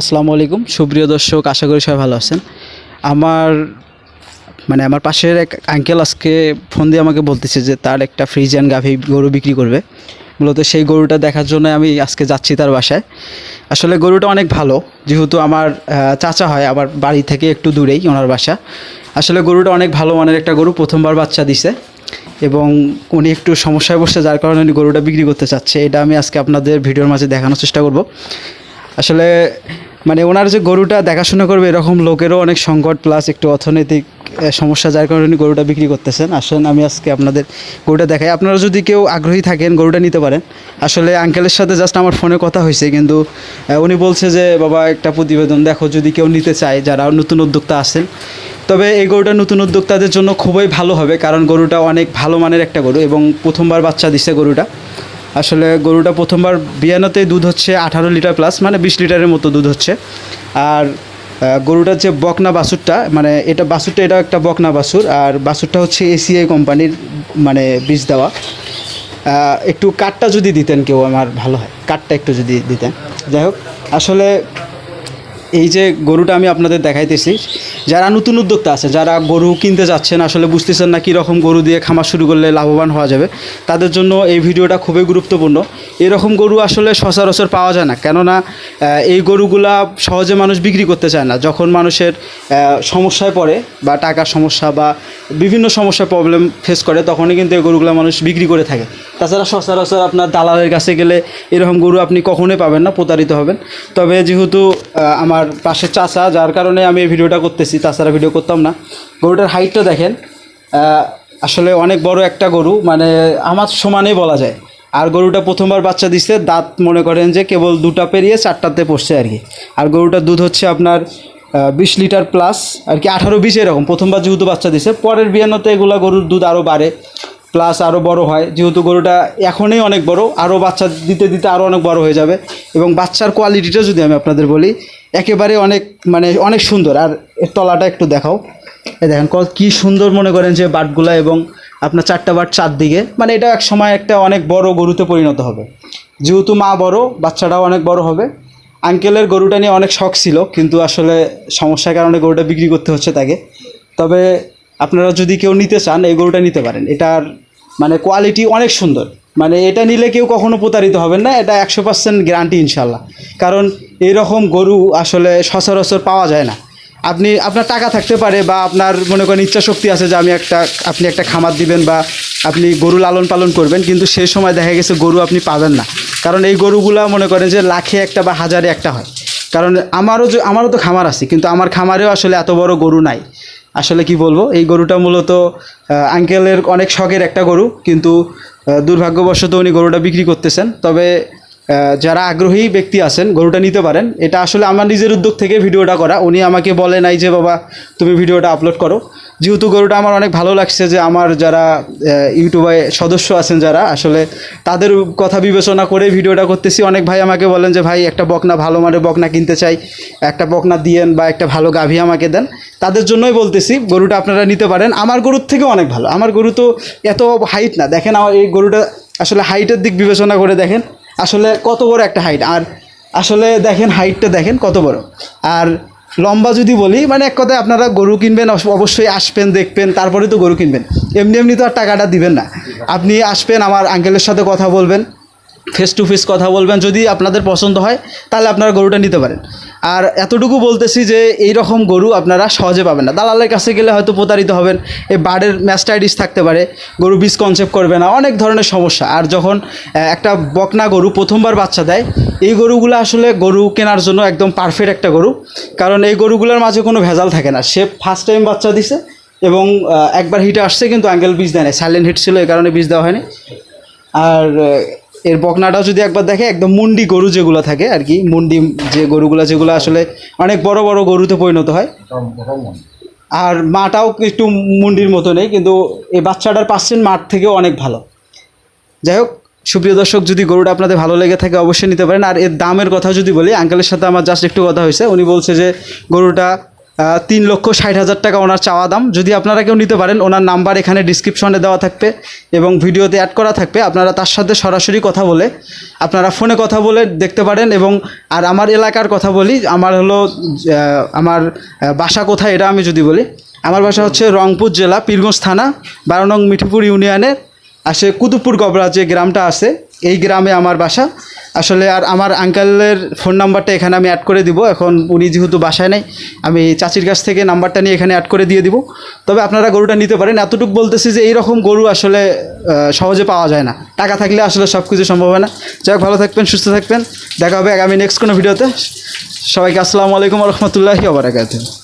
আসসালামু আলাইকুম। সুপ্রিয় দর্শক, আশা করি সবাই ভালো আছেন। আমার মানে আমার পাশের এক আঙ্কেল আজকে ফোন দিয়ে আমাকে বলতেছে যে তার একটা ফ্রিজিয়ান গাভি গরু বিক্রি করবে। মূলত সেই গরুটা দেখার জন্য আমি আজকে যাচ্ছি তার বাসায়। আসলে গরুটা অনেক ভালো, যেহেতু আমার চাচা হয় আমার বাড়ি থেকে একটু দূরেই ওনার বাসা। আসলে গরুটা অনেক ভালো মানের একটা গরু, প্রথমবার বাচ্চা দিছে। এবং উনি একটু সমস্যায় বসছে যার কারণে উনি গরুটা বিক্রি করতে চাচ্ছে। এটা আমি আজকে আপনাদের ভিডিওর মাঝে দেখানোর চেষ্টা করব। আসলে মানে ওনার যে গরুটা দেখাশোনা করবে এরকম লোকেরও অনেক সংকট প্লাস একটু অর্থনৈতিক সমস্যা যার কারণে উনি গরুটা বিক্রি করতেছেন। আসেন, আমি আজকে আপনাদের গরুটা দেখাই। আপনারা যদি কেউ আগ্রহী থাকেন গরুটা নিতে পারেন। আসলে আঙ্কেলের সাথে জাস্ট আমার ফোনে কথা হয়েছে, কিন্তু উনি বলছে যে, বাবা, একটা প্রতিবেদন দেখো, যদি কেউ নিতে চায়, যারা নতুন উদ্যোক্তা আছেন। তবে এই গরুটা নতুন উদ্যোক্তাদের জন্য খুবই ভালো হবে, কারণ গরুটা অনেক ভালো মানের একটা গরু এবং প্রথমবার বাচ্চা দিচ্ছে গরুটা। আসলে গরুটা প্রথমবার বিয়ানোতে দুধ হচ্ছে আঠারো লিটার প্লাস মানে বিশ লিটারের মতো দুধ হচ্ছে। আর গরুটার যে বকনা বাসুরটা মানে এটা বাসুরটা এটা একটা বকনা বাসুর আর বাসুরটা হচ্ছে এসিআই কোম্পানির মানে বীজ দেওয়া। একটু কাঠটা যদি দিতেন কেউ, আমার ভালো হয়। কাঠটা একটু যদি দিতেন। যাই হোক, আসলে এই যে গরুটা আমি আপনাদের দেখাইতেছি যারা নতুন উদ্যোক্তা আছে যারা গরু কিনতে যাচ্ছেন আসলে বুঝতেছেন না কীরকম গরু দিয়ে খামার শুরু করলে লাভবান হওয়া যাবে তাদের জন্য এই ভিডিওটা খুবই গুরুত্বপূর্ণ। এরকম গরু আসলে সচরাচর পাওয়া যায় না কেননা এই গরুগুলা সহজে মানুষ বিক্রি করতে চায় না। যখন মানুষের সমস্যায় পড়ে বা টাকার সমস্যা বা বিভিন্ন সমস্যার প্রবলেম ফেস করে তখনই কিন্তু এই গরুগুলো মানুষ বিক্রি করে থাকে। তাছাড়া সচরাচর আপনার দালালের কাছে গেলে এরকম গরু আপনি কখনোই পাবেন না প্রতারিত হবেন। তবে যেহেতু আহ, আমার পাশে চাচা, যার কারণে আমি এই ভিডিওটা করতেছি, তাছাড়া ভিডিও করতাম না। গরুটার হাইটটা দেখেন আসলে অনেক বড় একটা গরু মানে আমার সমানেই বলা যায়। আর গরুটা প্রথমবার বাচ্চা দিচ্ছে দাঁত মনে করেন যে কেবল দুটা পেরিয়ে চারটাতে পড়ছে আর কি। আর গরুটার দুধ হচ্ছে আপনার বিশ লিটার প্লাস আর কি আঠারো বিশ এরকম, প্রথমবার যেহেতু বাচ্চা দিছে, পরের বিয়ানোতে এগুলা গরুর দুধ আরও বাড়ে। প্লাস আরও বড় হয়। যেহেতু গরুটা এখনই অনেক বড় আরও বাচ্চা দিতে দিতে আরও অনেক বড় হয়ে যাবে। এবং বাচ্চার কোয়ালিটিটা যদি আমি আপনাদের বলি, একেবারে অনেক মানে অনেক সুন্দর। আর এর তলাটা একটু দেখাও। এই দেখেন ক- কি সুন্দর মনে করেন যে বাটগুলা এবং আপনার চারটা বাট চারদিকে। মানে এটা এক সময় একটা অনেক বড় গরুতে পরিণত হবে। যেহেতু মা বড়, বাচ্চাটাও অনেক বড় হবে। আঙ্কেলের গরুটা নিয়ে অনেক শখ ছিল, কিন্তু আসলে সমস্যার কারণে গরুটা বিক্রি করতে হচ্ছে তাকে। তবে আপনারা যদি কেউ নিতে চান, এই গরুটা নিতে পারেন। এটার মানে কোয়ালিটি অনেক সুন্দর। মানে এটা নিলে কেউ কখনো প্রতারিত হবেন না, এটা একশো পার্সেন্ট গ্যারান্টি ইনশাল্লাহ কারণ এইরকম গরু আসলে সচরাচর পাওয়া যায় না। আপনি, আপনার টাকা থাকতে পারে বা আপনার মনে করেন ইচ্ছা শক্তি আছে যে আমি একটা, আপনি একটা খামার দিবেন বা আপনি গরু লালন পালন করবেন, কিন্তু সেই সময় দেখা গেছে গরু আপনি পাবেন না। কারণ এই গরুগুলা মনে করেন যে লাখে একটা বা হাজারে একটা হয়। কারণ আমারও আমারও তো খামার আছে, কিন্তু আমার খামারেও আসলে এত বড় গরু নাই। আসলে কি বলব, এই গরুটা মূলত আঙ্কেলের অনেক শখের একটা গরু, কিন্তু দুর্ভাগ্যবশত উনি গরুটা বিক্রি করতেছেন। তবে যারা আগ্রহী ব্যক্তি আছেন, গরুটা নিতে পারেন। এটা আসলে আমার নিজের উদ্যোগ থেকে ভিডিওটা করা। উনি আমাকে বলে নাই যে, বাবা, তুমি ভিডিওটা আপলোড করো। যেহেতু গরুটা আমার অনেক ভালো লাগছে যে আমার যারা ইউটিউবে সদস্য আছেন যারা, আসলে তাদের কথা বিবেচনা করে ভিডিওটা করতেছি। অনেক ভাই আমাকে বলেন যে, ভাই, একটা বকনা ভালো মানের বকনা কিনতে চাই, একটা বকনা দিয়েন বা একটা ভালো গাভী আমাকে দেন। তাদের জন্যই বলতেছি, গরুটা আপনারা নিতে পারেন। আমার গরুর থেকেও অনেক ভালো। আমার গরু তো এত হাইট না। দেখেন আমার এই গরুটা আসলে হাইটের দিক বিবেচনা করে দেখেন, আসলে কত বড় একটা হাইট আর আসলে দেখেন হাইটটা দেখেন কত বড়। আর লম্বা যদি বলি মানে এক কথায় আপনারা গরু কিনবেন অবশ্যই আসবেন, দেখবেন, তারপরে তো গরু কিনবেন। এমনি এমনি তো আর টাকাটা দিবেন না। আপনি আসবেন, আমার আঙ্কেলের সাথে কথা বলবেন। ফেস টু ফেস কথা বলবেন, যদি আপনাদের পছন্দ হয়, তাহলে আপনারা গরুটা নিতে পারেন। আর এতটুকু বলতেছি যে এই রকম গরু আপনারা সহজে পাবেন না। দালালের কাছে গেলে হয়তো প্রতারিত হবেন, এই বার্ডের ম্যাস্টাইটিস থাকতে পারে, গরু বীজ কনসেপ্ট করবে না, অনেক ধরনের সমস্যা। আর যখন একটা বকনা গরু প্রথমবার বাচ্চা দেয়, এই গরুগুলো আসলে গরু কেনার জন্য একদম পারফেক্ট একটা গরু। কারণ এই গরুগুলোর মাঝে কোনো ভেজাল থাকে না। সে ফার্স্ট টাইম বাচ্চা দিছে এবং একবার হিটে আসছে কিন্তু অ্যাঙ্গেল বীজ দেয় না সাইলেন্ট হিট ছিল, এই কারণে বীজ দেওয়া হয়নি। আর এর বকনাটাও যদি একবার দেখে একদম মুন্ডি গরু যেগুলো থাকে আর কি মুন্ডি যে গরুগুলো যেগুলো আসলে অনেক বড় বড় গরুতে পরিণত হয়। আর মাটাও একটু মুন্ডির মতো নেই কিন্তু এই বাচ্চাটার পার্সেন্ট মাঠ থেকেও অনেক ভালো। যাই হোক সুপ্রিয় দর্শক যদি গরুটা আপনাদের ভালো লেগে থাকে অবশ্যই নিতে পারেন। আর এর দামের কথা যদি বলি আঙ্কেলের সাথে আমার জাস্ট একটু কথা হয়েছে। উনি বলছে যে গরুটা তিন লক্ষ ষাট হাজার টাকা ওনার চাওয়া দাম। যদি আপনারা কেউ নিতে পারেন, ওনার নাম্বার এখানে ডিসক্রিপশনে দেওয়া থাকবে এবং ভিডিওতে অ্যাড করা থাকবে। আপনারা তার সাথে সরাসরি কথা বলে, আপনারা ফোনে কথা বলে দেখতে পারেন এবং আর আমার এলাকার কথা বলি, আমার হলো আমার বাসা কোথায় এটা আমি যদি বলি। আমার বাসা হচ্ছে রংপুর জেলা, পীরগঞ্জ থানা, বারো নং মিঠিপুর ইউনিয়নের আসে কুতুবপুর গবরা যে গ্রামটা আছে। এই গ্রামে আমার বাসা। আসলে আর আমার আঙ্কেলের ফোন নাম্বারটা এখানে আমি অ্যাড করে দিব। এখন উনি যেহেতু বাসায় নেই, আমি চাচির কাছ থেকে নাম্বারটা নিয়ে এখানে অ্যাড করে দিয়ে দিব। তবে আপনারা গরুটা নিতে পারেন। এতটুকু বলতেছি যে এইরকম গরু আসলে সহজে পাওয়া যায় না। টাকা থাকলে আসলে সব কিছু সম্ভব হয় না। যাই ভালো থাকবেন, সুস্থ থাকবেন। দেখা হবে আগামী নেক্সট কোনো ভিডিওতে। সবাইকে আসসালামু আলাইকুম রহমতুল্লাহি ওবরাকাতুহ